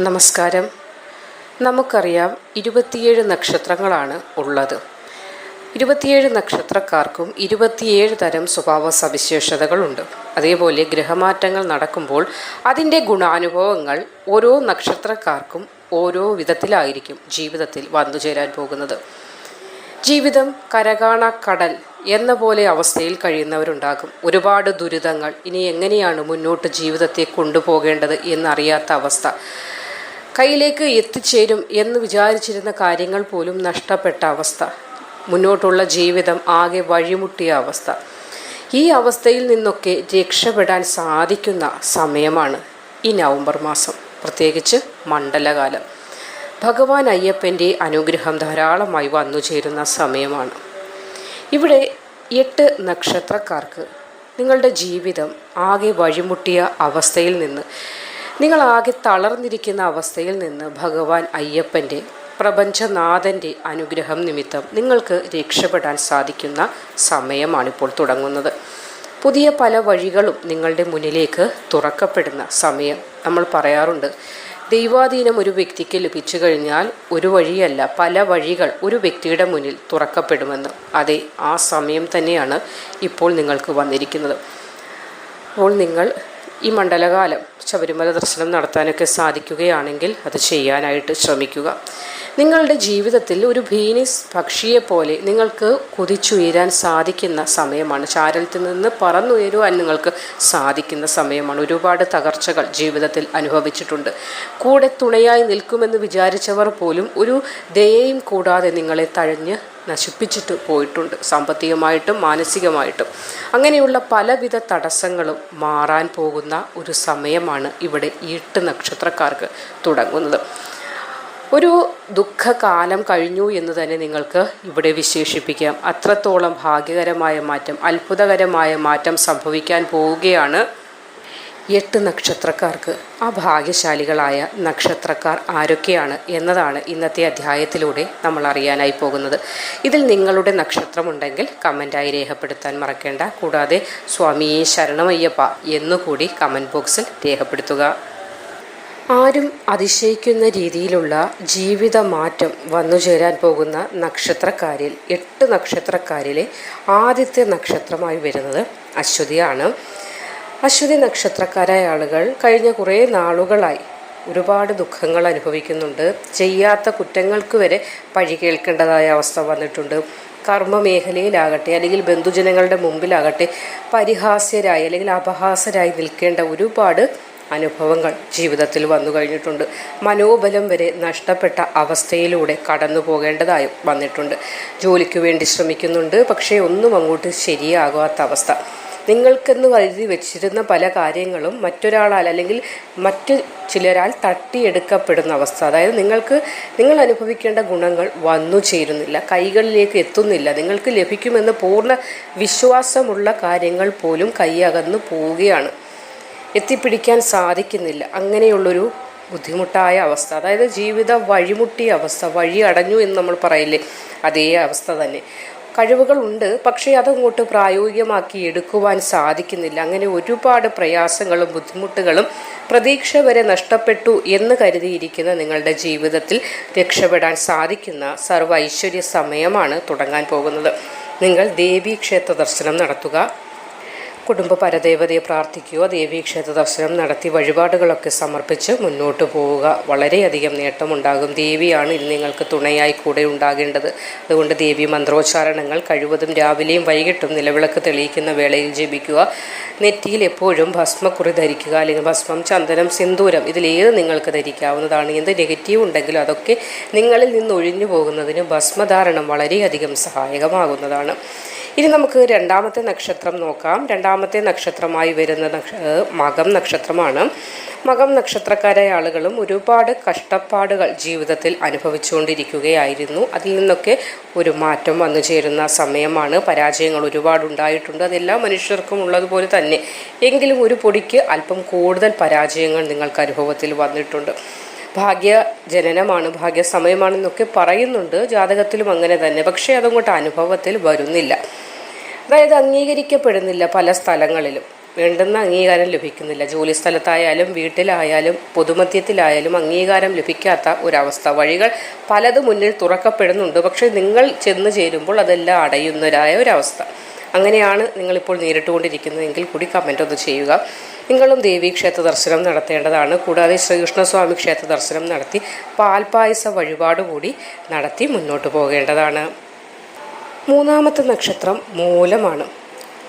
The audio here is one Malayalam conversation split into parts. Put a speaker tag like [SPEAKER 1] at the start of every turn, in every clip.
[SPEAKER 1] നമസ്കാരം. നമുക്കറിയാം ഇരുപത്തിയേഴ് നക്ഷത്രങ്ങളാണ് ഉള്ളത്. ഇരുപത്തിയേഴ് നക്ഷത്രക്കാർക്കും ഇരുപത്തിയേഴ് തരം സ്വഭാവ സവിശേഷതകളുണ്ട്. അതേപോലെ ഗ്രഹമാറ്റങ്ങൾ നടക്കുമ്പോൾ അതിന്റെ ഗുണാനുഭവങ്ങൾ ഓരോ നക്ഷത്രക്കാർക്കും ഓരോ വിധത്തിലായിരിക്കും ജീവിതത്തിൽ വന്നു ചേരാൻ പോകുന്നത്. ജീവിതം കരകാണ കടൽ എന്ന പോലെ അവസ്ഥയിൽ കഴിയുന്നവരുണ്ടാകും. ഒരുപാട് ദുരിതങ്ങൾ. ഇനി എങ്ങനെയാണ് മുന്നോട്ട് ജീവിതത്തെ കൊണ്ടുപോകേണ്ടത് എന്നറിയാത്ത അവസ്ഥ. കയ്യിലേക്ക് എത്തിച്ചേരും എന്ന് വിചാരിച്ചിരുന്ന കാര്യങ്ങൾ പോലും നഷ്ടപ്പെട്ട അവസ്ഥ. മുന്നോട്ടുള്ള ജീവിതം ആകെ വഴിമുട്ടിയ അവസ്ഥ. ഈ അവസ്ഥയിൽ നിന്നൊക്കെ രക്ഷപ്പെടാൻ സാധിക്കുന്ന സമയമാണ് ഈ നവംബർ മാസം. പ്രത്യേകിച്ച് മണ്ഡലകാലം. ഭഗവാൻ അയ്യപ്പന്റെ അനുഗ്രഹം ധാരാളമായി വന്നു ചേരുന്ന സമയമാണ്. ഇവിടെ എട്ട് നക്ഷത്രക്കാർക്ക് നിങ്ങളുടെ ജീവിതം ആകെ വഴിമുട്ടിയ അവസ്ഥയിൽ നിന്ന് നിങ്ങൾ ആകെ തളർന്നിരിക്കുന്ന അവസ്ഥയിൽ നിന്ന് ഭഗവാൻ അയ്യപ്പന്റെ പ്രപഞ്ചനാഥന്റെ അനുഗ്രഹം നിമിത്തം നിങ്ങൾക്ക് രക്ഷപ്പെടാൻ സാധിക്കുന്ന സമയമാണിപ്പോൾ തുടങ്ങുന്നത്. പുതിയ പല വഴികളും നിങ്ങളുടെ മുന്നിലേക്ക് തുറക്കപ്പെടുന്ന സമയം നമ്മൾ പറയാറുണ്ട്. ദൈവാധീനം ഒരു വ്യക്തിക്ക് ലഭിച്ചു കഴിഞ്ഞാൽ ഒരു വഴിയല്ല പല വഴികൾ ഒരു വ്യക്തിയുടെ മുന്നിൽ തുറക്കപ്പെടുമെന്ന്. അതെ ആ സമയം തന്നെയാണ് ഇപ്പോൾ നിങ്ങൾക്ക് വന്നിരിക്കുന്നത്. അപ്പോൾ നിങ്ങൾ ഈ മണ്ഡലകാലം ശബരിമല ദർശനം നടത്താനൊക്കെ സാധിക്കുകയാണെങ്കിൽ അത് ചെയ്യാനായിട്ട് ശ്രമിക്കുക. നിങ്ങളുടെ ജീവിതത്തിൽ ഒരു ഭീനിസ് പക്ഷിയെപ്പോലെ നിങ്ങൾക്ക് കുതിച്ചുയരാൻ സാധിക്കുന്ന സമയമാണ്. ചാരലത്തിൽ നിന്ന് പറന്നുയരുവാൻ നിങ്ങൾക്ക് സാധിക്കുന്ന സമയമാണ്. ഒരുപാട് തകർച്ചകൾ ജീവിതത്തിൽ അനുഭവിച്ചിട്ടുണ്ട്. കൂടെ തുണയായി നിൽക്കുമെന്ന് വിചാരിച്ചവർ പോലും ഒരു ദയയും കൂടാതെ നിങ്ങളെ തഴഞ്ഞ് നശിപ്പിച്ചിട്ട് പോയിട്ടുണ്ട്. സാമ്പത്തികമായിട്ടും മാനസികമായിട്ടും. അങ്ങനെയുള്ള പലവിധ തടസ്സങ്ങളും മാറാൻ പോകുന്ന ഒരു സമയമാണ് ഇവിടെ ഈട്ട് നക്ഷത്രക്കാർക്ക് തുടങ്ങുന്നത്. ഒരു ദുഃഖകാലം കഴിഞ്ഞു എന്ന് തന്നെ നിങ്ങൾക്ക് ഇവിടെ വിശേഷിപ്പിക്കാം. അത്രത്തോളം ഭാഗ്യകരമായ മാറ്റം അത്ഭുതകരമായ മാറ്റം സംഭവിക്കാൻ പോവുകയാണ് എട്ട് നക്ഷത്രക്കാർക്ക്. ആ ഭാഗ്യശാലികളായ നക്ഷത്രക്കാർ ആരൊക്കെയാണ് എന്നതാണ് ഇന്നത്തെ അധ്യായത്തിലൂടെ നമ്മൾ അറിയാനായി പോകുന്നത്. ഇതിൽ നിങ്ങളുടെ നക്ഷത്രമുണ്ടെങ്കിൽ കമന്റായി രേഖപ്പെടുത്താൻ മറക്കേണ്ട. കൂടാതെ സ്വാമിയെ ശരണമയ്യപ്പ എന്നുകൂടി കമന്റ് ബോക്സിൽ രേഖപ്പെടുത്തുക. ആരും അതിശയിക്കുന്ന രീതിയിലുള്ള ജീവിത മാറ്റം വന്നു ചേരാൻ പോകുന്ന നക്ഷത്രക്കാരിൽ എട്ട് നക്ഷത്രക്കാരിലെ ആദ്യത്തെ നക്ഷത്രമായി വരുന്നത് അശ്വതിയാണ്. അശ്വതി നക്ഷത്രക്കാരായ ആളുകൾ കഴിഞ്ഞ കുറേ നാളുകളായി ഒരുപാട് ദുഃഖങ്ങൾ അനുഭവിക്കുന്നുണ്ട്. ചെയ്യാത്ത കുറ്റങ്ങൾക്ക് വരെ പഴി കേൾക്കേണ്ടതായ അവസ്ഥ വന്നിട്ടുണ്ട്. കർമ്മ മേഖലയിലാകട്ടെ അല്ലെങ്കിൽ ബന്ധുജനങ്ങളുടെ മുമ്പിലാകട്ടെ പരിഹാസ്യരായി അല്ലെങ്കിൽ അപഹാസരായി നിൽക്കേണ്ട ഒരുപാട് അനുഭവങ്ങൾ ജീവിതത്തിൽ വന്നു കഴിഞ്ഞിട്ടുണ്ട്. മനോബലം വരെ നഷ്ടപ്പെട്ട അവസ്ഥയിലൂടെ കടന്നു പോകേണ്ടതായും വന്നിട്ടുണ്ട്. ജോലിക്ക് വേണ്ടി ശ്രമിക്കുന്നുണ്ട് പക്ഷേ ഒന്നും അങ്ങോട്ട് ശരിയാകാത്ത അവസ്ഥ. നിങ്ങൾക്കെന്ന് കരുതി വെച്ചിരുന്ന പല കാര്യങ്ങളും മറ്റൊരാളാൽ അല്ലെങ്കിൽ മറ്റ് ചിലരാൽ തട്ടിയെടുക്കപ്പെടുന്ന അവസ്ഥ. അതായത് നിങ്ങൾക്ക് നിങ്ങൾ അനുഭവിക്കേണ്ട ഗുണങ്ങൾ വന്നു ചേരുന്നില്ല കൈകളിലേക്ക് എത്തുന്നില്ല. നിങ്ങൾക്ക് ലഭിക്കുമെന്ന് പൂർണ വിശ്വാസമുള്ള കാര്യങ്ങൾ പോലും കൈയകന്നു പോവുകയാണ്. എത്തിപ്പിടിക്കാൻ സാധിക്കുന്നില്ല. അങ്ങനെയുള്ളൊരു ബുദ്ധിമുട്ടായ അവസ്ഥ. അതായത് ജീവിത വഴിമുട്ടിയ അവസ്ഥ വഴി അടഞ്ഞു എന്ന് നമ്മൾ പറയില്ലേ അതേ അവസ്ഥ തന്നെ. കഴിവുകളുണ്ട് പക്ഷേ അതങ്ങോട്ട് പ്രായോഗികമാക്കി എടുക്കുവാൻ സാധിക്കുന്നില്ല. അങ്ങനെ ഒരുപാട് പ്രയാസങ്ങളും ബുദ്ധിമുട്ടുകളും പ്രതീക്ഷ വരെ നഷ്ടപ്പെട്ടു എന്ന് കരുതിയിരിക്കുന്ന നിങ്ങളുടെ ജീവിതത്തിൽ രക്ഷപ്പെടാൻ സാധിക്കുന്ന സർവ ഐശ്വര്യ സമയമാണ് തുടങ്ങാൻ പോകുന്നത്. നിങ്ങൾ ദേവീക്ഷേത്ര ദർശനം നടത്തുക. കുടുംബ പരദേവതയെ പ്രാർത്ഥിക്കുക ദേവീക്ഷേത്ര ദർശനം നടത്തി വഴിപാടുകളൊക്കെ സമർപ്പിച്ച് മുന്നോട്ട് പോവുക. വളരെയധികം നേട്ടമുണ്ടാകും. ദേവിയാണ് ഇന്ന് നിങ്ങൾക്ക് തുണയായി കൂടെ ഉണ്ടാകേണ്ടത്. അതുകൊണ്ട് ദേവി മന്ത്രോച്ചാരണങ്ങൾ കഴിവതും രാവിലെയും വൈകിട്ടും നിലവിളക്ക് തെളിയിക്കുന്ന വേളയിൽ ജപിക്കുക. നെറ്റിയിൽ എപ്പോഴും ഭസ്മക്കുറി ധരിക്കുക അല്ലെങ്കിൽ ഭസ്മം ചന്ദനം സിന്ദൂരം ഇതിലേത് നിങ്ങൾക്ക് ധരിക്കാവുന്നതാണ്. എന്ത് നെഗറ്റീവ് ഉണ്ടെങ്കിലും അതൊക്കെ നിങ്ങളിൽ നിന്ന് ഒഴിഞ്ഞു പോകുന്നതിന് ഭസ്മധാരണം വളരെയധികം സഹായകമാകുന്നതാണ്. ഇനി നമുക്ക് രണ്ടാമത്തെ നക്ഷത്രം നോക്കാം. രണ്ടാമത്തെ നക്ഷത്രമായി വരുന്ന നക്ഷ മകം നക്ഷത്രമാണ്. മകം നക്ഷത്രക്കാരായ ആളുകളും ഒരുപാട് കഷ്ടപ്പാടുകൾ ജീവിതത്തിൽ അനുഭവിച്ചുകൊണ്ടിരിക്കുകയായിരുന്നു. അതിൽ നിന്നൊക്കെ ഒരു മാറ്റം വന്നു ചേരുന്ന സമയമാണ്. പരാജയങ്ങൾ ഒരുപാട് ഉണ്ടായിട്ടുണ്ട്. അതെല്ലാ മനുഷ്യർക്കും ഉള്ളതുപോലെ തന്നെ. എങ്കിലും ഒരു പൊടിക്ക് അല്പം കൂടുതൽ പരാജയങ്ങൾ നിങ്ങൾക്ക് അനുഭവത്തിൽ വന്നിട്ടുണ്ട്. ഭാഗ്യ ജനനമാണ് ഭാഗ്യ സമയമാണെന്നൊക്കെ പറയുന്നുണ്ട്. ജാതകത്തിലും അങ്ങനെ തന്നെ. പക്ഷേ അതങ്ങോട്ട് അനുഭവത്തിൽ വരുന്നില്ല. അതായത് അംഗീകരിക്കപ്പെടുന്നില്ല പല സ്ഥലങ്ങളിലും. വേണ്ടുന്ന അംഗീകാരം ലഭിക്കുന്നില്ല. ജോലി സ്ഥലത്തായാലും വീട്ടിലായാലും പൊതുമധ്യത്തിലായാലും അംഗീകാരം ലഭിക്കാത്ത ഒരവസ്ഥ. വഴികൾ പലതും മുന്നിൽ തുറക്കപ്പെടുന്നുണ്ട്. പക്ഷേ നിങ്ങൾ ചെന്ന് ചേരുമ്പോൾ അതെല്ലാം അടയുന്നവരായ ഒരവസ്ഥ. അങ്ങനെയാണ് നിങ്ങളിപ്പോൾ നേരിട്ടുകൊണ്ടിരിക്കുന്നതെങ്കിൽ കൂടി കമന്റ് ഒന്ന് ചെയ്യുക. നിങ്ങളും ദേവീ ക്ഷേത്ര ദർശനം നടത്തേണ്ടതാണ്. കൂടാതെ ശ്രീകൃഷ്ണസ്വാമി ക്ഷേത്ര ദർശനം നടത്തി പാൽപായസ വഴിപാട് കൂടി നടത്തി മുന്നോട്ട് പോകേണ്ടതാണ്. മൂന്നാമത്തെ നക്ഷത്രം മൂലമാണ്.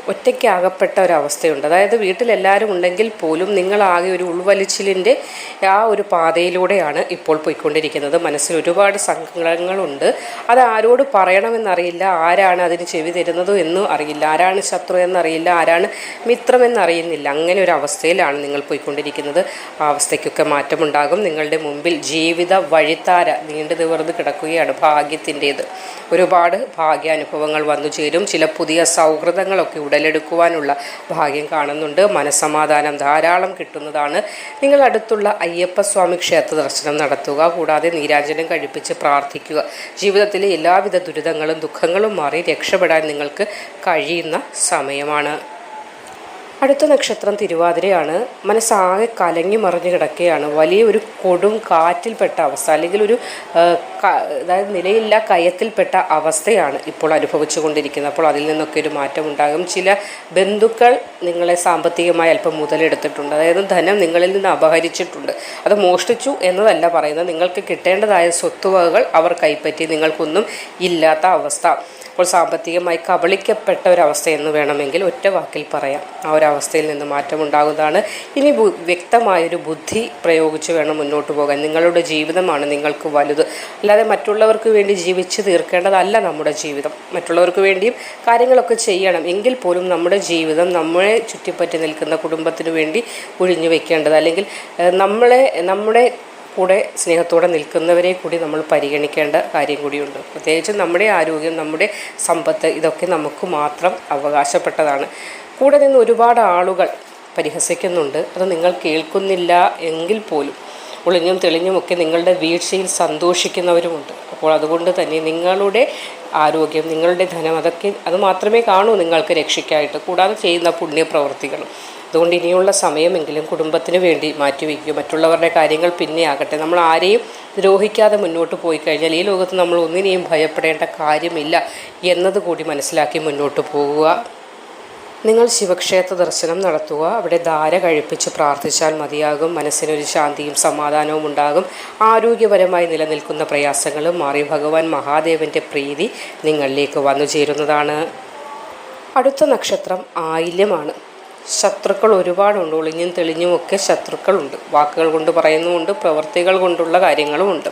[SPEAKER 1] ഒറ്റയ്ക്കാകപ്പെട്ട ഒരവസ്ഥയുണ്ട് അതായത് വീട്ടിലെല്ലാവരും ഉണ്ടെങ്കിൽ പോലും നിങ്ങളാകെ ഒരു ഉൾവലിച്ചിലിന്റെ ആ ഒരു പാതയിലൂടെയാണ് ഇപ്പോൾ പോയിക്കൊണ്ടിരിക്കുന്നത്. മനസ്സിൽ ഒരുപാട് സങ്കടങ്ങളുണ്ട്. അത് ആരോട് പറയണമെന്നറിയില്ല. ആരാണ് അതിന് ചെവി തരുന്നത് എന്നും അറിയില്ല. ആരാണ് ശത്രു എന്നറിയില്ല. ആരാണ് മിത്രമെന്നറിയുന്നില്ല. അങ്ങനെ ഒരു അവസ്ഥയിലാണ് നിങ്ങൾ പോയിക്കൊണ്ടിരിക്കുന്നത്. ആ അവസ്ഥയ്ക്കൊക്കെ മാറ്റമുണ്ടാകും. നിങ്ങളുടെ മുമ്പിൽ ജീവിത വഴിത്താര നീണ്ടു നിവർന്ന് കിടക്കുകയാണ് ഭാഗ്യത്തിന്റേത്. ഒരുപാട് ഭാഗ്യാനുഭവങ്ങൾ വന്നു ചേരും. ചില പുതിയ സൗഹൃദങ്ങളൊക്കെ ഉടലെടുക്കുവാനുള്ള ഭാഗ്യം കാണുന്നുണ്ട്. മനസ്സമാധാനം ധാരാളം കിട്ടുന്നതാണ്. നിങ്ങൾ അടുത്തുള്ള അയ്യപ്പസ്വാമി ക്ഷേത്ര ദർശനം നടത്തുക. കൂടാതെ നീരാഞ്ജനം കഴിപ്പിച്ച് പ്രാർത്ഥിക്കുക. ജീവിതത്തിലെ എല്ലാവിധ ദുരിതങ്ങളും ദുഃഖങ്ങളും മാറി രക്ഷപ്പെടാൻ നിങ്ങൾക്ക് കഴിയുന്ന സമയമാണ്. അടുത്ത നക്ഷത്രം തിരുവാതിരയാണ്. മനസ്സാകെ കലങ്ങി മറിഞ്ഞു കിടക്കുകയാണ് വലിയൊരു കൊടും കാറ്റിൽപ്പെട്ട അവസ്ഥ. അല്ലെങ്കിൽ ഒരു അതായത് നിലയില്ല കയത്തിൽപ്പെട്ട അവസ്ഥയാണ് ഇപ്പോൾ അനുഭവിച്ചു കൊണ്ടിരിക്കുന്നത്. അപ്പോൾ അതിൽ നിന്നൊക്കെ ഒരു മാറ്റം ഉണ്ടാകും. ചില ബന്ധുക്കൾ നിങ്ങളെ സാമ്പത്തികമായി അല്പം മുതലെടുത്തിട്ടുണ്ട്. അതായത് ധനം നിങ്ങളിൽ നിന്ന് അപഹരിച്ചിട്ടുണ്ട്. അത് മോഷ്ടിച്ചു എന്നതല്ല പറയുന്നത്. നിങ്ങൾക്ക് കിട്ടേണ്ടതായ സ്വത്തുവകകൾ അവർ കൈപ്പറ്റി. നിങ്ങൾക്കൊന്നും ഇല്ലാത്ത അവസ്ഥ. അപ്പോൾ സാമ്പത്തികമായി കബളിക്കപ്പെട്ട ഒരവസ്ഥ എന്ന് വേണമെങ്കിൽ ഒറ്റ വാക്കിൽ പറയാം. ആ ഒരു അവസ്ഥയിൽ നിന്ന് മാറ്റമുണ്ടാകുന്നതാണ് ഇനി വ്യക്തമായൊരു ബുദ്ധി പ്രയോഗിച്ച് വേണം മുന്നോട്ട് പോകാൻ. നിങ്ങളുടെ ജീവിതമാണ് നിങ്ങൾക്ക് വലുത്. അല്ലാതെ മറ്റുള്ളവർക്ക് വേണ്ടി ജീവിച്ച് തീർക്കേണ്ടതല്ല നമ്മുടെ ജീവിതം. മറ്റുള്ളവർക്ക് വേണ്ടിയും കാര്യങ്ങളൊക്കെ ചെയ്യണം. എങ്കിൽ പോലും നമ്മുടെ ജീവിതം നമ്മളെ ചുറ്റിപ്പറ്റി നിൽക്കുന്ന കുടുംബത്തിന് വേണ്ടി ഒഴിഞ്ഞു വെക്കേണ്ടത്. അല്ലെങ്കിൽ നമ്മളെ നമ്മുടെ കൂടെ സ്നേഹത്തോടെ നിൽക്കുന്നവരെ കൂടി നമ്മൾ പരിഗണിക്കേണ്ട കാര്യം കൂടിയുണ്ട്. പ്രത്യേകിച്ച് നമ്മുടെ ആരോഗ്യം നമ്മുടെ സമ്പത്ത് ഇതൊക്കെ നമുക്ക് മാത്രം അവകാശപ്പെട്ടതാണ്. കൂടെ നിന്ന് ഒരുപാട് ആളുകൾ പരിഹസിക്കുന്നുണ്ട്. അത് നിങ്ങൾ കേൾക്കുന്നില്ല എങ്കിൽ പോലും. ഒളിഞ്ഞും തെളിഞ്ഞുമൊക്കെ നിങ്ങളുടെ വീഴ്ചയിൽ സന്തോഷിക്കുന്നവരുമുണ്ട്. അപ്പോൾ അതുകൊണ്ട് തന്നെ നിങ്ങളുടെ ആരോഗ്യം നിങ്ങളുടെ ധനം അതൊക്കെ അത് മാത്രമേ കാണൂ നിങ്ങൾക്ക് രക്ഷിക്കായിട്ട് കൂടാതെ ചെയ്യുന്ന പുണ്യപ്രവൃത്തികളും. അതുകൊണ്ട് ഇനിയുള്ള സമയമെങ്കിലും കുടുംബത്തിന് വേണ്ടി മാറ്റിവെക്കുക മറ്റുള്ളവരുടെ കാര്യങ്ങൾ പിന്നെ ആകട്ടെ. നമ്മൾ ആരെയും ദ്രോഹിക്കാതെ മുന്നോട്ട് പോയി കഴിഞ്ഞാൽ ഈ ലോകത്ത് നമ്മൾ ഒന്നിനെയും ഭയപ്പെടേണ്ട കാര്യമില്ല എന്നതുകൂടി മനസ്സിലാക്കി മുന്നോട്ട് പോകുക നിങ്ങൾ ശിവക്ഷേത്ര ദർശനം നടത്തുക. അവിടെ ധാര കഴിപ്പിച്ച് പ്രാർത്ഥിച്ചാൽ മതിയാകും. മനസ്സിനൊരു ശാന്തിയും സമാധാനവും ഉണ്ടാകും. ആരോഗ്യപരമായി നിലനിൽക്കുന്ന പ്രയാസങ്ങളും മാറി. ഭഗവാൻ മഹാദേവന്റെ പ്രീതി നിങ്ങളിലേക്ക് വന്നു ചേരുന്നതാണ്. അടുത്ത നക്ഷത്രം ആയില്യമാണ്. ശത്രുക്കൾ ഒരുപാടുണ്ട്. ഒളിഞ്ഞും തെളിഞ്ഞുമൊക്കെ ശത്രുക്കളുണ്ട്. വാക്കുകൾ കൊണ്ട് പറയുന്നുമുണ്ട്. പ്രവൃത്തികൾ കൊണ്ടുള്ള കാര്യങ്ങളുമുണ്ട്.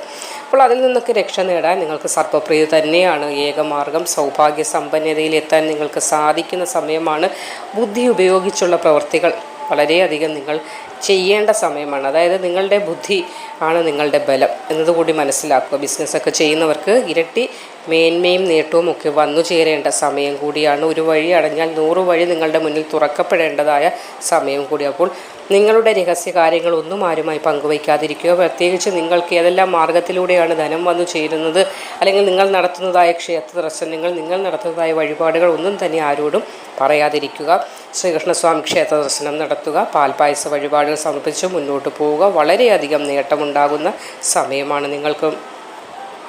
[SPEAKER 1] അപ്പോൾ അതിൽ നിന്നൊക്കെ രക്ഷ നേടാൻ നിങ്ങൾക്ക് സർപ്പപ്രീതി തന്നെയാണ്. ഏകമാർഗം സൗഭാഗ്യ സമ്പന്നതയിലെത്താൻ നിങ്ങൾക്ക് സാധിക്കുന്ന സമയമാണ്. ബുദ്ധി ഉപയോഗിച്ചുള്ള പ്രവൃത്തികൾ വളരെയധികം നിങ്ങൾ ചെയ്യേണ്ട സമയമാണ്. അതായത് നിങ്ങളുടെ ബുദ്ധി ആണ് നിങ്ങളുടെ ബലം എന്നതുകൂടി മനസ്സിലാക്കുക. ബിസിനസ്സൊക്കെ ചെയ്യുന്നവർക്ക് ഇരട്ടി മേന്മയും നേട്ടവും ഒക്കെ വന്നു ചേരേണ്ട സമയം കൂടിയാണ്. ഒരു വഴി അടഞ്ഞാൽ നൂറ് വഴി നിങ്ങളുടെ മുന്നിൽ തുറക്കപ്പെടേണ്ടതായ സമയം കൂടി. അപ്പോൾ നിങ്ങളുടെ രഹസ്യ കാര്യങ്ങൾ കാര്യങ്ങളൊന്നും ആരുമായി പങ്കുവയ്ക്കാതിരിക്കുക. പ്രത്യേകിച്ച് നിങ്ങൾക്ക് ഏതെല്ലാം മാർഗത്തിലൂടെയാണ് ധനം വന്നു ചേരുന്നത്? അല്ലെങ്കിൽ നിങ്ങൾ നടത്തുന്നതായ ക്ഷേത്ര ദർശനങ്ങൾ നിങ്ങൾ നടത്തുന്നതായ വഴിപാടുകൾ ഒന്നും തന്നെ ആരോടും പറയാതിരിക്കുക. ശ്രീകൃഷ്ണസ്വാമി ക്ഷേത്ര ദർശനം നടത്തുക പാൽപായസ വഴിപാടുകൾ സമർപ്പിച്ച് മുന്നോട്ട് പോവുക. വളരെയധികം നേട്ടമുണ്ടാകുന്ന സമയമാണ് നിങ്ങൾക്ക്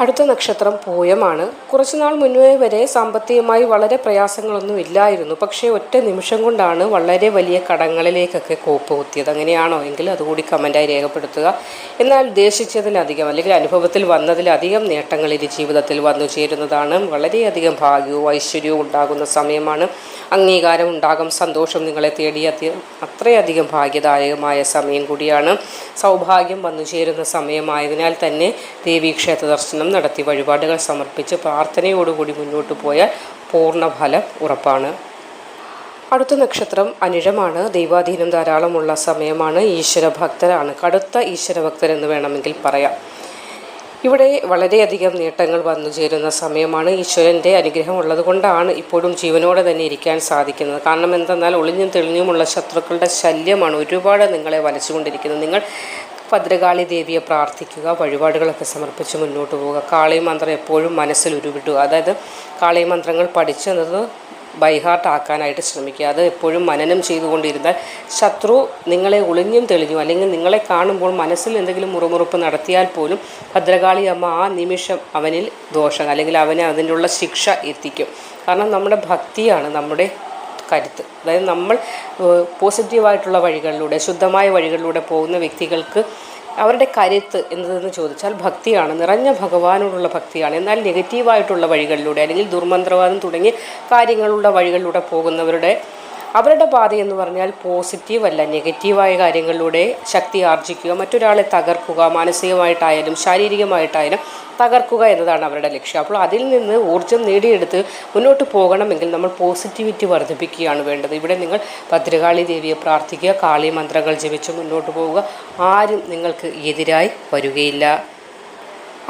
[SPEAKER 1] അടുത്ത നക്ഷത്രം പൂയമാണ്. കുറച്ചുനാൾ മുന്നേ വരെ സാമ്പത്തികമായി വളരെ പ്രയാസങ്ങളൊന്നും ഇല്ലായിരുന്നു. പക്ഷേ ഒറ്റ നിമിഷം കൊണ്ടാണ് വളരെ വലിയ കടങ്ങളിലേക്കൊക്കെ കോപ്പ് കുത്തിയത്. അങ്ങനെയാണോ എങ്കിൽ അതുകൂടി കമന്റായി രേഖപ്പെടുത്തുക. എന്നാൽ ഉദ്ദേശിച്ചതിലധികം അല്ലെങ്കിൽ അനുഭവത്തിൽ വന്നതിലധികം നേട്ടങ്ങൾ ഇത് ജീവിതത്തിൽ വന്നു ചേരുന്നതാണ്. വളരെയധികം ഭാഗ്യവും ഐശ്വര്യവും ഉണ്ടാകുന്ന സമയമാണ്. അംഗീകാരം ഉണ്ടാകും സന്തോഷം നിങ്ങളെ തേടി അത്രയധികം ഭാഗ്യദായകമായ സമയം കൂടിയാണ്. സൗഭാഗ്യം വന്നു ചേരുന്ന സമയമായതിനാൽ തന്നെ ദേവീക്ഷേത്ര ദർശനം നടത്തി വഴിപാടുകൾ സമർപ്പിച്ച് പ്രാർത്ഥനയോടുകൂടി മുന്നോട്ട് പോയാൽ പൂർണഫലം ഉറപ്പാണ്. അടുത്ത നക്ഷത്രം അനിഴമാണ്. ദൈവാധീനം ധാരാളമുള്ള സമയമാണ്. ഈശ്വരഭക്തരാണ്. കടുത്ത ഈശ്വരഭക്തർ എന്ന് വേണമെങ്കിൽ പറയാം. ഇവിടെ വളരെയധികം നേട്ടങ്ങൾ വന്നു ചേരുന്ന സമയമാണ്. ഈശ്വരന്റെ അനുഗ്രഹം ഉള്ളത് കൊണ്ടാണ് ഇപ്പോഴും ജീവനോടെ തന്നെ ഇരിക്കാൻ സാധിക്കുന്നത്. കാരണം എന്തെന്നാൽ ഒളിഞ്ഞും തെളിഞ്ഞുമുള്ള ശത്രുക്കളുടെ ശല്യമാണ് ഒരുപാട് നിങ്ങളെ വലച്ചുകൊണ്ടിരിക്കുന്നത്. നിങ്ങൾ ഭദ്രകാളി ദേവിയെ പ്രാർത്ഥിക്കുക വഴിപാടുകളൊക്കെ സമർപ്പിച്ച് മുന്നോട്ട് പോവുക. കാളി മന്ത്രം എപ്പോഴും മനസ്സിൽ ഉരുവിടുക. അതായത് കാളി മന്ത്രങ്ങൾ പഠിച്ചത് ബൈഹാർട്ട് ആക്കാനായിട്ട് ശ്രമിക്കുക. അത് എപ്പോഴും മനനം ചെയ്തുകൊണ്ടിരുന്നാൽ ശത്രു നിങ്ങളെ ഒളിഞ്ഞും തെളിഞ്ഞു അല്ലെങ്കിൽ നിങ്ങളെ കാണുമ്പോൾ മനസ്സിൽ എന്തെങ്കിലും മുറുമുറുപ്പ് നടത്തിയാൽ പോലും ഭദ്രകാളി അമ്മ ആ നിമിഷം അവനിൽ ദോഷം അല്ലെങ്കിൽ അവനെ അതിനുള്ള ശിക്ഷ എത്തിക്കും. കാരണം നമ്മുടെ ഭക്തിയാണ് നമ്മുടെ കരുത്ത്. അതായത് നമ്മൾ പോസിറ്റീവായിട്ടുള്ള വഴികളിലൂടെ ശുദ്ധമായ വഴികളിലൂടെ പോകുന്ന വ്യക്തികൾക്ക് അവരുടെ കരുത്ത് എന്നതെന്ന് ചോദിച്ചാൽ ഭക്തിയാണ്. നിറഞ്ഞ ഭഗവാനോടുള്ള ഭക്തിയാണ്. എന്നാൽ നെഗറ്റീവായിട്ടുള്ള വഴികളിലൂടെ അല്ലെങ്കിൽ ദുർമന്ത്രവാദം തുടങ്ങിയ കാര്യങ്ങളുള്ള വഴികളിലൂടെ പോകുന്നവരുടെ അവരുടെ പാത എന്ന് പറഞ്ഞാൽ അല്ല. നെഗറ്റീവായ കാര്യങ്ങളിലൂടെ ശക്തി ആർജിക്കുക മറ്റൊരാളെ തകർക്കുക മാനസികമായിട്ടായാലും ശാരീരികമായിട്ടായാലും തകർക്കുക എന്നതാണ് അവരുടെ ലക്ഷ്യം. അപ്പോൾ അതിൽ നിന്ന് ഊർജം നേടിയെടുത്ത് മുന്നോട്ട് പോകണമെങ്കിൽ നമ്മൾ പോസിറ്റിവിറ്റി വർദ്ധിപ്പിക്കുകയാണ് വേണ്ടത്. ഇവിടെ നിങ്ങൾ ഭദ്രകാളി ദേവിയെ പ്രാർത്ഥിക്കുക കാളി മന്ത്രങ്ങൾ ജപിച്ച് മുന്നോട്ട് പോവുക. ആരും നിങ്ങൾക്ക് എതിരായി വരികയില്ല.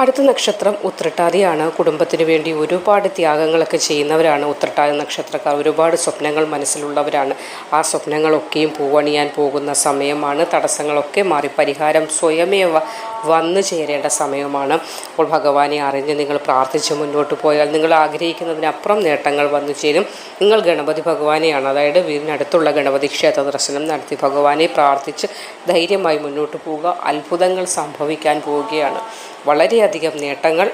[SPEAKER 1] അടുത്ത നക്ഷത്രം ഉത്രട്ടാതിയാണ്. കുടുംബത്തിന് വേണ്ടി ഒരുപാട് ത്യാഗങ്ങളൊക്കെ ചെയ്യുന്നവരാണ് ഉത്രട്ടാതി നക്ഷത്രക്കാർ. ഒരുപാട് സ്വപ്നങ്ങൾ മനസ്സിലുള്ളവരാണ്. ആ സ്വപ്നങ്ങളൊക്കെയും പൂവണിയാൻ പോകുന്ന സമയമാണ്. തടസ്സങ്ങളൊക്കെ മാറി പരിഹാരം സ്വയമേവ വന്നു ചേരേണ്ട സമയമാണ്. അപ്പോൾ ഭഗവാനെ അറിഞ്ഞ് നിങ്ങൾ പ്രാർത്ഥിച്ച് മുന്നോട്ട് പോയാൽ നിങ്ങൾ ആഗ്രഹിക്കുന്നതിനപ്പുറം നേട്ടങ്ങൾ വന്നു ചേരും. നിങ്ങൾ ഗണപതി ഭഗവാനെയാണ്. അതായത് വീടിനടുത്തുള്ള ഗണപതി ക്ഷേത്ര ദർശനം നടത്തി ഭഗവാനെ പ്രാർത്ഥിച്ച് ധൈര്യമായി മുന്നോട്ട് പോവുക. അത്ഭുതങ്ങൾ സംഭവിക്കാൻ പോവുകയാണ്. വളരെയധികം നേട്ടങ്ങൾ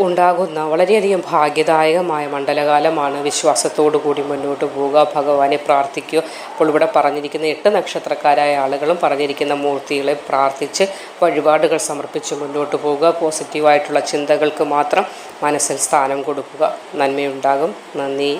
[SPEAKER 1] ഉണ്ടാകുന്ന വളരെയധികം ഭാഗ്യദായകമായ മണ്ഡലകാലമാണ് വിശ്വാസത്തോടു കൂടി മുന്നോട്ട് പോവുക. ഭഗവാനെ പ്രാർത്ഥിക്കുക അപ്പോൾ ഇവിടെ പറഞ്ഞിരിക്കുന്ന എട്ട് നക്ഷത്രക്കാരായ ആളുകളും പറഞ്ഞിരിക്കുന്ന മൂർത്തികളെ പ്രാർത്ഥിച്ച് വഴിപാടുകൾ സമർപ്പിച്ച് മുന്നോട്ട് പോവുക. പോസിറ്റീവായിട്ടുള്ള ചിന്തകൾക്ക് മാത്രം മനസ്സിൽ സ്ഥാനം കൊടുക്കുക. നന്മയുണ്ടാകും. നന്ദി.